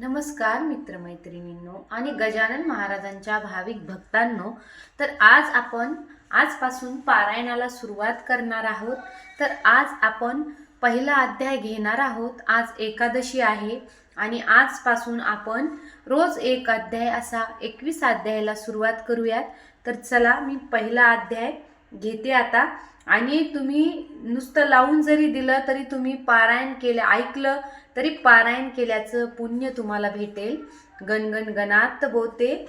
नमस्कार मित्रमैत्रिणींनो आणि गजानन महाराजांच्या भाविक भक्तांनो. तर आज आपण आजपासून पारायणाला सुरुवात करणार आहोत. तर आज आपण पहिला अध्याय घेणार आहोत. आज एकादशी आहे आणि आजपासून आपण रोज एक अध्याय असा एकवीस अध्यायाला सुरुवात करूयात. तर चला मी पहिला अध्याय घेते आता. आणि तुम्ही नुसतं लावून जरी दिलं तरी तुम्ही पारायण केलं ऐकलं तरी पारायण केल्याचं पुण्य तुम्हाला भेटेल. गणगण गणात बोते.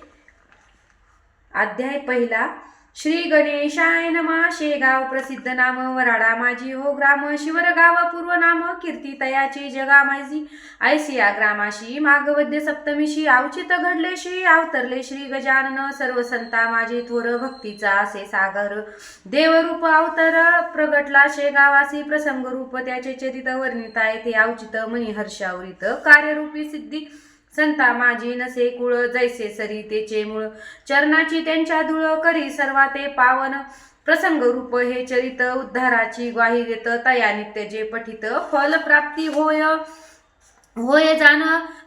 अध्याय पहिला. श्री गणेशाय नमा. शेगाव प्रसिद्ध नाम वराडा माझी हो ग्राम शिवरगाव पूर्व नाम कीर्ती तयाची जगा माझी ऐसिया ग्रामाशी मागवद्य सप्तमीशी अवचित घडलेशी अवतरले श्री गजानन. सर्व संता माझे थोर भक्तीचा असे सागर. देवरूप अवतर प्रगटला शेगावासी प्रसंग रूप त्याचे चरित वर्णिता येथे अवचित मनी हर्षावरित कार्यरूपी सिद्धी संता माझी नसे कुळ जैसे सरी तेचे मूळ. चरणाची त्यांच्या धुळ करी सर्वा ते पावन. प्रसंग रूप हे चरित उद्धाराची ग्वाही देत तया नित्य जे पठित फल प्राप्ती होय. होय जाण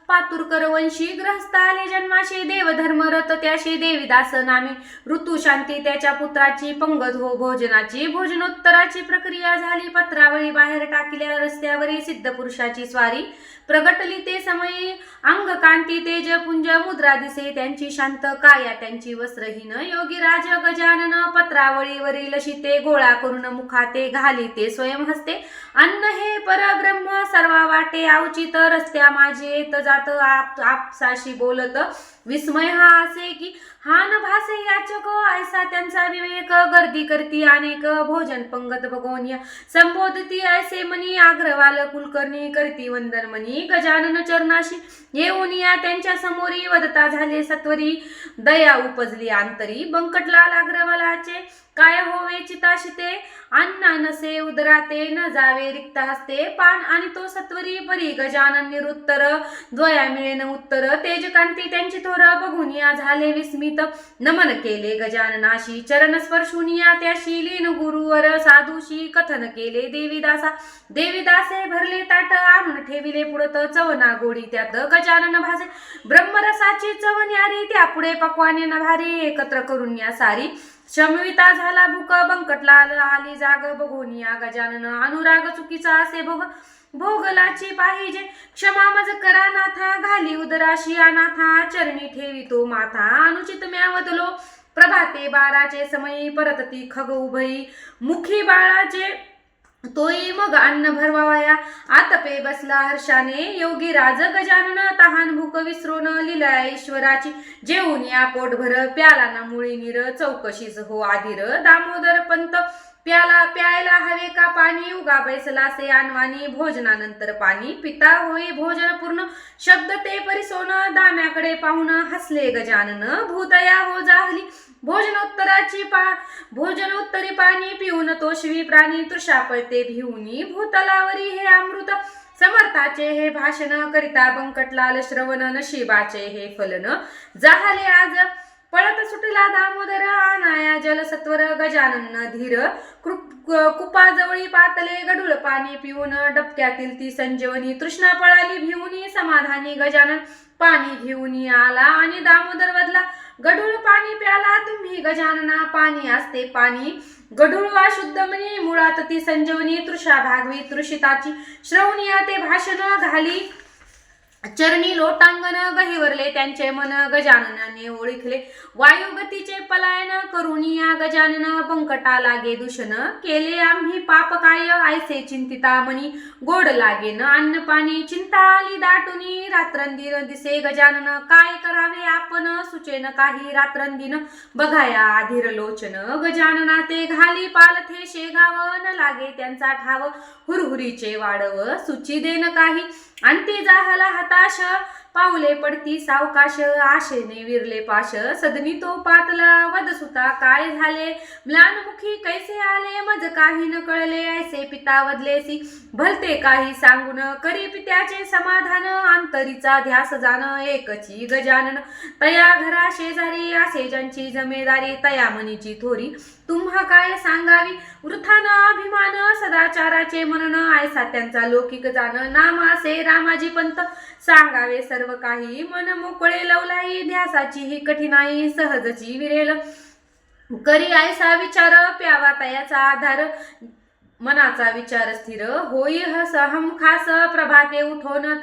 पातुरकर वंशी ग्रस्त आले जन्माशी देवधर्म धर्मरत त्याशी देवीदास नामे ऋतू शांती त्याच्या पुत्राची पंगत हो भोजनाची भोजनोत्तराची प्रक्रिया झाली. पत्रावळी बाहेर टाकल्या रस्त्यावरी सिद्ध पुरुषाची स्वारी. प्रगटली ते समयी अंग कांती तेज पुंज मुद्रा दिसे त्यांची शांत काया त्यांची वस्त्रहीन योगी राज गजानन पत्रावळीवरील शिते गोळा करून मुखाते घाली ते स्वयं हस्ते अन्न हे परब्रह्म सर्वा वाटे आवचित रस्त्या माझे येत जात आप आपसाशी बोलत. विस्मय हा असे की हा न भासे याचक ऐसा त्यांचा विवेक गर्दी करती अनेक भोजन पंगत बघोनिया संबोधती ऐसे मनी आग्रवाल कुलकर्णी करती वंदन मनी गजानन चरणाशी येऊन या त्यांच्या समोरी वदता झाले सत्वरी. दया उपजली आंतरी बंकटलाल आग्रवालाचे काय होवे चिताशिते? अन्न नसे उदराते न जावे रिक्त हस्ते. पान आणि तो सत्वरी परी गजानन निरुत्तर द्वया मिळेन उत्तर. तेजकांती त्यांची थोर बघून या झाले विस्मित. नमन केले गजाननाशी चरण स्पर्शून या त्याशी लीन गुरुवर साधूशी कथन केले देवीदासा. देवीदासे भरले ताट आणून ठेविले पुढत चवना गोडी त्यात गजानन भासे. ब्रह्मरसाची चव न्यारी त्या पुढे पक्वाने भारी एकत्र करून या सारी. शमविता झाला भूक बंकटलाल आली जाग बघोनिया गजानन अनुराग चुकीचा असे भोग. भोगलाची पाहिजे. क्षमा मज करा नाथा घाली उदराशी अनाथा. चरणी ठेवी तो माथा. अनुचित म्यावदलो प्रभाते बाराचे समयी परतती खग उभई मुखी बाळाचे तोही मग अन्न भरवावया. आतपे बसला हर्षाने. योगी राज गजानन तहान भूक विसरून लिला ईश्वराची. जेवून या पोटभर प्याला ना मुळी निर. चौकशीच हो आधीर. दामोदर पंत प्याला प्यायला हवे का पाणी? उगा बैसलासे अनवानी आणवानी भोजनानंतर पाणी. पिता होई भोजन पूर्ण. शब्द ते परिसोन दाम्याकडे पाहून हसले गजानन. भूतया हो जाहली. भोजनोत्तराची पा भोजनोत्तरी पाणी पिऊन तो शिवी प्राणी तृषा पळते भिवनी भूतलावरी हे अमृत. समर्थाचे हे भाषण करिता बंकटलाल श्रवण नशिबाचे हे फलन. जाहले आज पळत सुटला दामोदर आनाया जलसत्वर गजानन धीर. कृप कुपाजवळी पातले गडूळ पाणी पिऊन डबक्यातील ती संजीवनी तृष्णा पळाली भिवनी समाधानी गजानन पाणी घेऊन आला आणि दामोदर बदला गढूळ पाणी प्याला तुम्ही गजानना पाणी असते पाणी. गढूळ वा शुद्ध मुळात ती संजीवनी तृषा भागवी तृषिताची. श्रवणिया ते भाषण घाली चरणी लोटांगण गहिवरले त्यांचे मन गजाननाने ओळखले. वायुगतीचे पलायन करुणी या गजानन बंकटा लागे दूषण केले. आम्ही पाप काय आयसे चिंतिता मनी. गोड लागे न अन्न पाणी चिंता आली दाटुनी. रात्रंदिन दिसे गजानन काय करावे आपण? सुचेन काही रात्रंदिन. बघाया आधीर लोचन गजानना ते घाली पालथे शेगाव. न लागे त्यांचा ठाव हुरहुरीचे वाढव सुची देन काही. अंती जाहला हताश पावले पडती सावकाश आशेने विरले पाश. सदनी तो पातला वदसुता काय झाले? म्लानमुखी कैसे आले? मज काही न कळले ऐसे पिता वदलेसी. भलते काही सांगून करी पित्याचे समाधान. आंतरीचा ध्यास जाण एकची गजानन. तया घरा शेजारी असे ज्यांची जमेदारी तया मनीची थोरी. तुम्हा काय सांगावी? वृथान अभिमान सदाचाराचे मनन. आयसा त्यांचा लौकिक जाण. नाम असे रामाजी पंत. सांगावे सर्व काही मन मोकळे लवलाई ध्यासाची ही कठीणाई सहजची विरेल. करी आयसा विचार प्यावा तयाचा आधार. मनाचा विचार स्थिर. होई हस हम खास प्रभाते उठोन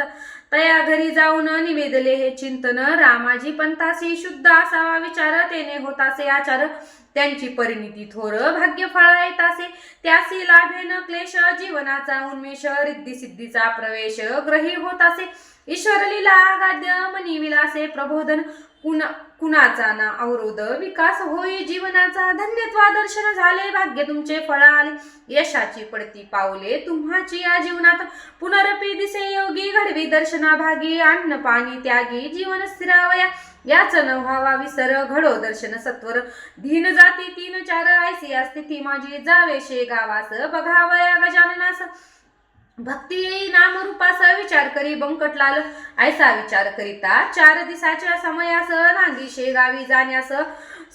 तया घरी जाऊन निवेदले हे चिंतन. रामाजी पंतासी शुद्ध असावा विचार तेने होतासे आचार. त्यांची परिणिती थोर भाग्य फळा येतासे त्यासी लाभेन क्लेश जीवनाचा उन्मेष रिद्धी सिद्धीचा प्रवेश ग्रही होतासे ईश्वर लीला गाद्य मनी विलासे प्रबोधन. कुणा कुणाचा ना अवरोध? विकास होई जीवनाचा. धन्यत्वा दर्शन झाले भाग्य तुमचे फळा आले यशाची पडती पावले तुम्हाची या जीवनात. पुनरपी दिसे योगी घडवी दर्शना भागी अन्न पाणी त्यागी जीवन स्थिरावया. याच न व्हावा विसर घडो दर्शन सत्वर. धीन जाती तीन चार ऐसी या स्थिती माझी जावे शे गावास. बघावया गजाननास. भक्ती नाम रूपाचा विचार करी बंकटलाल ऐसा विचार करिता. चार दिसाच्या समयास नांदी शेगावी जाण्यास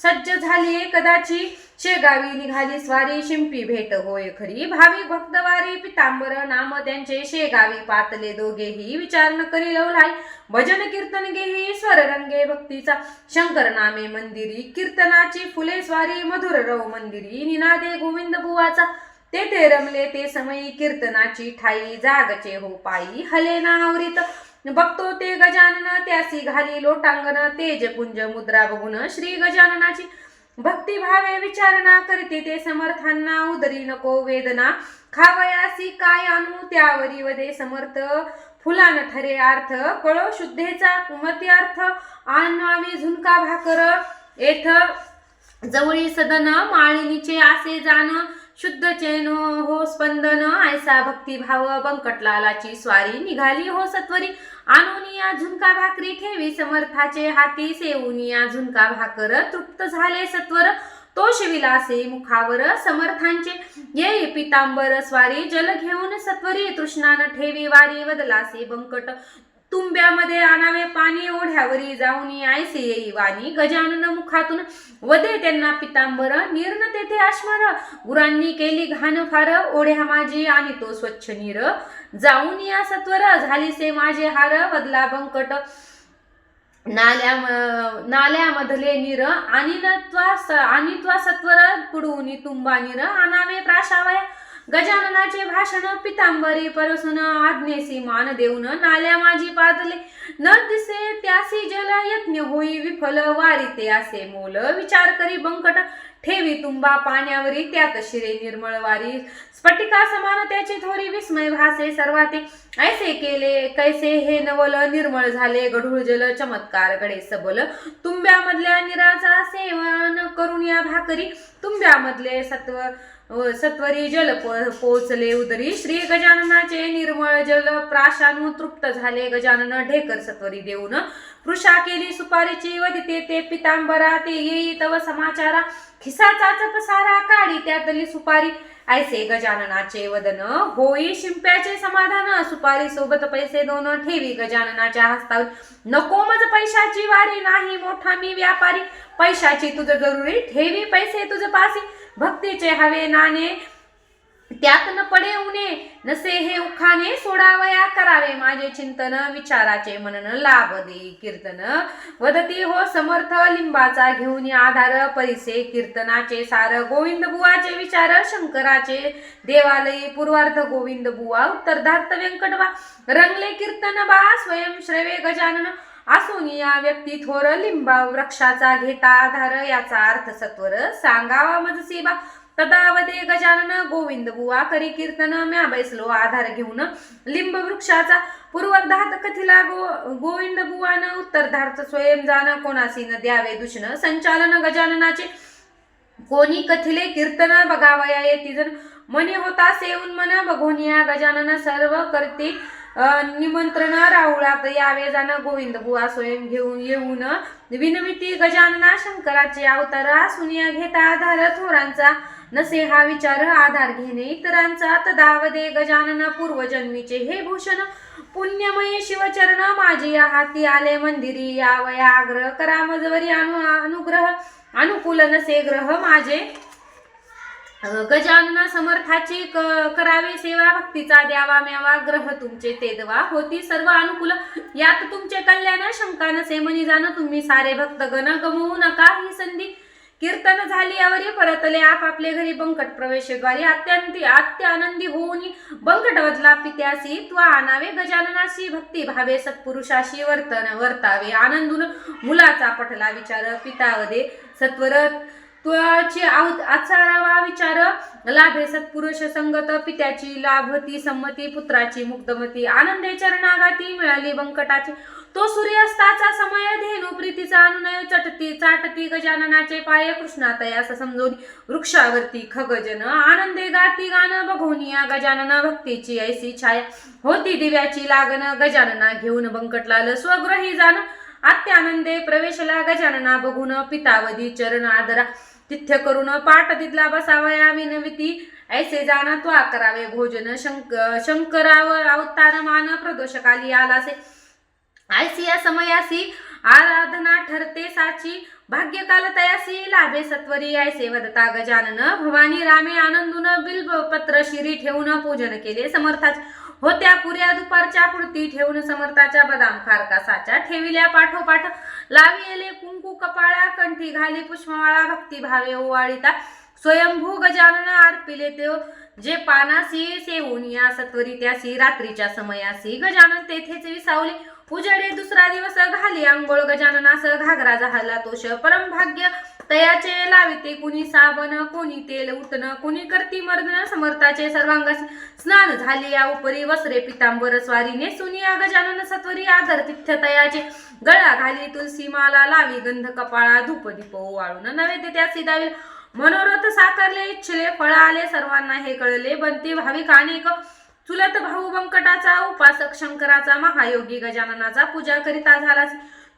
सज्ज झाली कदाची शेगावी निघाली स्वारी शिंपी भेट होय खरी. भाविक भक्तवारी पितांबर नाम त्यांचे शेगावी पातले दोघेही विचार न करी लवलाय भजन कीर्तन गेही स्वर रंगे भक्तीचा. शंकर नामे मंदिरी कीर्तनाची फुले स्वारी मधुर रव मंदिरी निनादे गोविंद बुवाचा. ते ते रमले ते समयी कीर्तनाची ठाई जागचे हो पायी. हलेना आवरीत बघतो ते गजानन त्यासी घाली लोटांगण तेजपुंज मुद्रा बघून श्री गजाननाची भक्ती भावे विचारणा करते ते समर्थांना. उदरी नको वेदना खावयासी काय आणू? त्यावरी वदे समर्थ फुलान ठरे अर्थ कळो शुद्धेचा कुमती अर्थ आणावी झुणका भाकर येथ जवळी सदन माळिनीचे आसे जाण. शुद्ध चैन हो स्पंदन ऐसा भक्तिभाव बंकटलालाची स्वारी निघाली हो सत्वरी. आणूनिया झुणका भाकरी ठेवी समर्थाचे हाती सेवूनिया झुणका भाकर तृप्त झाले सत्वर. तोष विलासे मुखावर समर्थांचे. ये पितांबर स्वारी जल घेऊन सत्वरी तृष्णान ठेवी वारी बदलासे बंकट. तुंब्यामध्ये आणावे पाणी ओढ्यावरी जाऊन आयसे येई वाणी गजानन मुखातून वदे त्यांना पितांबर. निर्न तेथे आश्मर गुरांनी केली घाण फार. ओढ्या माझी आणि तो स्वच्छ नीर. जाऊन या सत्वर. झालीसे माझे हार. बदला बंकट. नाल्या नाल्यामधले नीर. आणि त्वा आणि त्वा सत्वर. पुडून तुंबा नीर. आणावे प्राशावया. गजाननाचे भाषण पितांबरी परसून आज्ञेसी मान देऊन नाल्या माझी पादले. न दिसे त्यासी जल यत्न होई विफल वारी ते असे मोल. विचार करी बंकट ठेवी तुंबा पाण्यावरी त्यात शिरे निर्मळ वारी. स्फटिका समान त्याची थोरी विस्मय भासे सर्वाते. ऐसे केले कैसे हे नवल निर्मळ झाले. गढूळ जल चमत्कार गडे सबल. तुंब्यामधल्या निराचा सेवन करून या भाकरी. तुंब्यामधले सत्व हो, सत्वरी जल पोचले उदरी. श्री गजाननाचे निर्मळ जल प्राशान तृप्त झाले. गजानन ढेकर सत्वरी देऊन वृषा केली सुपारीची वदिते ते पितांबरा ते येई तव समाचारा. खिसाचाच पसारा काढी त्यातली सुपारी. ऐसे गजाननाचे वदन होई शिंप्याचे समाधान सुपारी सोबत पैसे दोन ठेवी गजाननाच्या हस्तावर. नको मज पैशाची वारी नाही मोठा मी व्यापारी. पैशाची तुझ जरुरी ठेवी पैसे तुझ पासी. भक्तीचे हवे नाणे त्यात न पडे उणे नसे हे उखाणे सोडावया करावे. माझे चिंतन विचाराचे मनन लाभ दे कीर्तन वदती हो समर्थ. लिंबाचा घेऊन आधार परिसे कीर्तनाचे सार. गोविंद बुवाचे विचार शंकराचे. देवालयी पूर्वार्ध गोविंद बुवा उत्तरार्थ व्यंकटवा. रंगले कीर्तन बा स्वयं श्रवे गजानन. असून या व्यक्ती थोर लिंबा वृक्षाचा घेता आधार. याचा अर्थ सत्वर सांगावा मजसीबा. तदावदे गजानन गोविंद बुवा करी कीर्तन म्या बैसलो आधार घेऊन लिंब वृक्षाचा पूर्वार्धात कथिला गो गोविंद बुवान उत्तरधार्थ स्वयं जाण कोणासी न द्यावे दुष्ण. संचालन गजाननाचे कोणी कथिले कीर्तन बघावया येती जण मने होता सेवून मन बघोनिया गजानन सर्व करते. निमंत्रण राहुळात यावे जाण गोविंद बुवा स्वयं घेऊन येऊन विनमिती गजानना शंकराचे अवतार सुनिया घेता आधार थोरांचा. नसे हा विचार आधार घेणे इतरांचा. तदाव दे गजानन पूर्वजन्मीचे हे भूषण. पुण्यमयी शिवचरण माझी हाती आले मंदिरी. यावया आग्रह करा मजवरी अनु अनुग्रह. अनुकूल नसे ग्रह माझे. गजानना समर्थाची करावे करावी सेवा भक्तीचा द्यावा म्यावा ग्रह तुमचे ते दवा. होती सर्व अनुकूल. यात तुमचे कल्याण शंका नसे म्हणी जाण तुम्ही सारे भक्त गण गमवू नका ही संधी. कीर्तन झाली यावरी परतले आपापले घरी बंकट प्रवेशद्वारी अत्यंत अत्य आनंदी होऊन बंकट वदला पित्यासी. त्वा आणावे गजाननाशी भक्ती भावे सत्पुरुषाशी वर्तन वर्तावे. आनंदून मुलाचा पटला विचार पितावदे. सत्वरत त्वाची आचारावा विचार लाभे सत्पुरुष संगत पित्याची लाभती संमती पुत्राची मुक्तमती आनंदे चरणागाती मिळाली बंकटाची. तो सूर्यास्ताचा समय धेनु प्रीतीचा अनुनय चटती चाटती गजाननाचे पाय कृष्णातया असं समजून वृक्षावरती खगजन आनंदे गाती गाणं बघोनिया गजानना भक्तीची ऐसी छाया. होती दिव्याची लागण गजानना घेऊन बंकटलाल स्वग्रही जाण. आत्यानंदे प्रवेशला गजानना बघून पितावधी चरण आदरा. तिथ्य करून पाठ तिथला बसावया विनविती. ऐसे जाण तो करावे भोजन शंक शंकराव अवतार मान प्रदोषकाली आलासे. ऐसी या समयासी आराधना ठरते साची. भाग्यकाल तयासी लाभे सत्वरी. ऐसे वदता गजानन भवानी रामे आनंदून बिल्ब पत्र शिरी ठेवून पूजन केले समर्थाचे. होत्या. पुऱ्या दुपारच्या पुरती ठेवून समर्थाच्या बदाम खारका साच्या ठेविल्या. पाठोपाठ लाविले कुंकू कपाळा कंठी घाली पुष्पमाळा भक्ती भावे ओवाळीता. स्वयंभू गजानन अर्पिले ते जे पानासी सेवून या सत्वरी त्यासी रात्रीच्या समयासी. गजानन तेथेच विसावले. उजडे दुसरा दिवस घाली. आंघोळ गजाननास घागरा झाला तोष. परम भाग्य तयाचे लाविते कुणी साबण कोणी तेल उठण कुणी करती मर्दन समर्थाचे सर्वांग स्नान झाले. या उपरी वसरे पितांबर स्वारीने सुनिया गजानन सत्वरी आदर तिथ्य तयाचे. गळा घाली तुलसी माला लावी गंध कपाळा धूप दीप ओवाळून नैवेद्य त्या सिदावी मनोरथ साकारले इच्छले फळ आले सर्वांना हे कळले. बनते भाविक अनेक. चुलत भाऊ बंकटाचा उपासक शंकराचा महायोगी गजाननाचा पूजा करिता झाला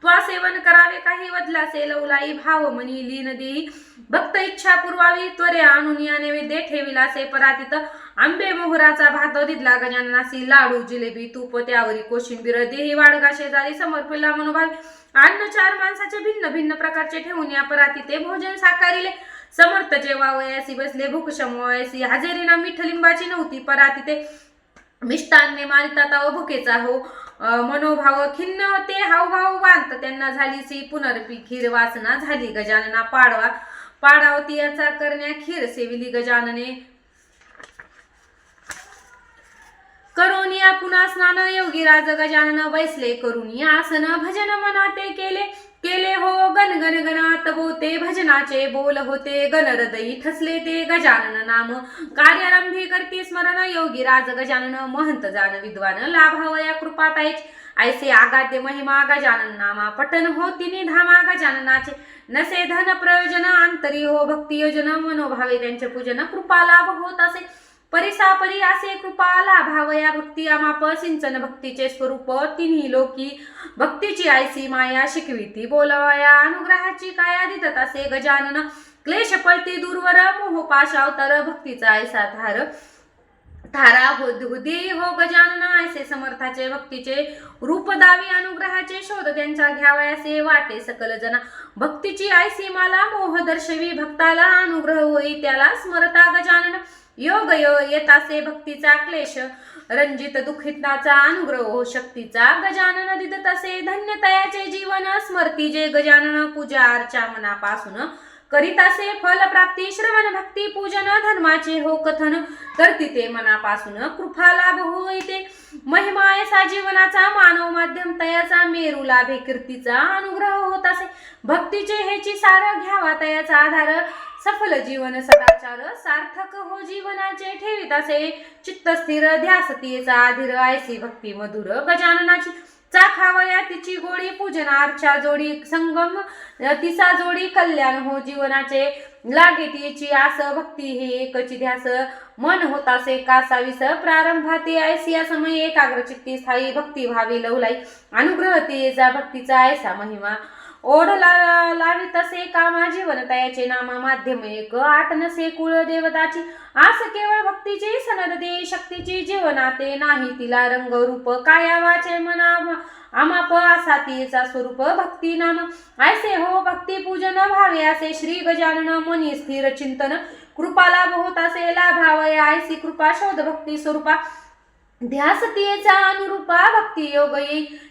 त्वा सेवन करावे काही बदलासे लवलाई भाव मनी लीन देई भक्त इच्छा पुरवावी त्वरे आणून या नैवेद्य ठेविलासे परातीत. आंबे मोहराचा भात दिदला गजाननासी लाडू जिलेबी तूप त्यावरी कोशिंबीर देही वाडगा शेजारी समर्पिला मनोभावी. अन्न चार माणसाचे भिन्न भिन्न प्रकारचे ठेवून या परातीते भोजन साकारिले. समर्थ जेवा वयासी बसले भूक शमवायसी. हजेरीना मिठलिंबाची नव्हती परातीते. मिष्टान्ने मारिता ताव भुकेचा हो. मनोभाव खिन्न होते हावभाव वांत त्यांना झाली सी पुनर्पी खीर वासना झाली गजानना पाडवा. पाडावती याचा करण्या खीर सेविली गजानने. करोनिया पुन्हा स्नान योगी राज गजानन बैसले करुनिया आसन भजन मनाते केले. केले हो गन गन गनात बोते हो भजनाचे बोल होते. गन हृदयी ठसले ते गजानन नाम. कार्यारंभी करते स्मरण योगी राज गजानन. महंत जाण विद्वान लाभावया कृपाताईच. ऐसे आगाद्य महिमा गजानन नामा. पठन हो तिने धामा गजाननाचे. नसे धन प्रयोजन अंतरी हो भक्ती योजन मनोभावे त्यांचे पूजन कृपा लाभ होत असे. परिसापरी असे कृपा लाभावया भक्ती अमाप सिंचन भक्तीचे स्वरूप तिन्ही लोकी भक्तीची आयसी माया शिकविती बोलावया. अनुग्रहाची काया दिदत असे गजानन. क्लेश पळती दूरवर मोह पाशावतर भक्तीचा ऐसा धार. धारा हो हुदी हो गजानन ऐसे समर्थाचे भक्तीचे रूप दावी. अनुग्रहाचे शोध त्यांचा घ्यावयासे वाटे सकल जना. भक्तीची आयसी माला मोह दर्शवी. भक्ताला अनुग्रह होई त्याला स्मरता गजानन. योग यो येतासे भक्तीचा क्लेश रंजित दुखितनाचा अनुग्रह हो शक्तीचा गजानन दिदतसे धन्यतयाचे जीवन स्मरती जे गजानन पूजा अर्चा मनापासून करीत असे फल प्राप्ती श्रवण भक्ती पूजन धर्माचे हो कथन करती ते मनापासून कृपा लाभ होईते महिमा ऐसा जीवनाचा मानव माध्यम तयाचा मेरू लाभे कीर्तीचा अनुग्रह होत असे. भक्तीचे हेची सार घ्यावा तयाचा आधार सफल जीवन सदाचार सार्थक हो जीवनाचे ठेवीत असे. चित्त स्थिर ध्यासतीचा आधीर आयसी भक्ती मधुर गजाननाची. चाखावया तिची गोडी पूजन आरच्या जोडी संगम तिचा जोडी कल्याण हो जीवनाचे लागे तिची आस भक्ती हे एकची ध्यास मन होतासे कासावीस प्रारंभाते ऐसिया समय एकाग्र चित्ती स्थायी भक्ती भावी लवलाई. अनुग्रह तेजा भक्तीचा ऐसा महिमा. ओढ ला लावी तसे कामा जीवन तयाचे नामा माध्यम एक. आठ नसे कुळ देवताची आस केवळ भक्तीची सनद दे शक्तीची जीवनाते नाही तिला रंग रूप. काया वाचे मना आमाप असा तिचा स्वरूप भक्ती नाम. ऐसे हो भक्ती पूजन भावे असे श्री गजानन मनी स्थिर चिंतन. कृपाला बहुत असे लाभावय ऐसी कृपा शोध भक्ती स्वरूपा. ध्यासतेचा अनुरूपा भक्ती योग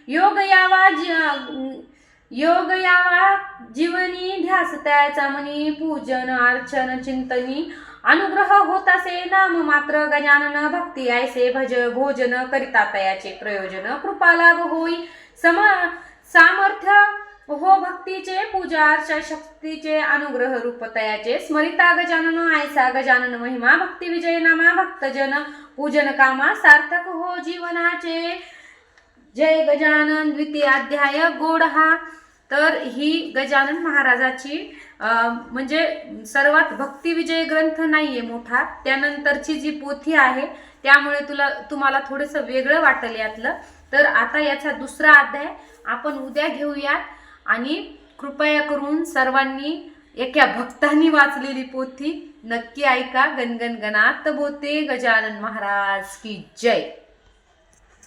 योग यावा योग यावा जीवनी ध्यास त्याचा मनी पूजन अर्चन चिंतनी. अनुग्रह होत असे नाम मात्र गजानन भक्ती ऐसे भज भोजन करिता तयाचे प्रयोजन कृपा लाभ होई. सम सामर्थ्य हो भक्तीचे पूजा अर्चा शक्तीचे अनुग्रह रूप तयाचे. स्मरिता गजानन आयसा गजानन महिमा भक्ती विजय नामा भक्तजन पूजन कामा सार्थक हो जीवनाचे. जय गजानन द्वितीय अध्याय गोड हा. तर ही गजानन महाराजाची म्हणजे सर्वात भक्तिविजय ग्रंथ नाहीये मोठा. त्यानंतरची जी पोथी आहे त्यामुळे तुला तुम्हाला थोडंसं वेगळं वाटेल यातलं. तर आता याचा दुसरा अध्याय आपण उद्या घेऊयात. आणि कृपया करून सर्वांनी एका भक्तांनी वाचलेली पोथी नक्की ऐका. गणगण गणात बोते गजानन महाराज की जय.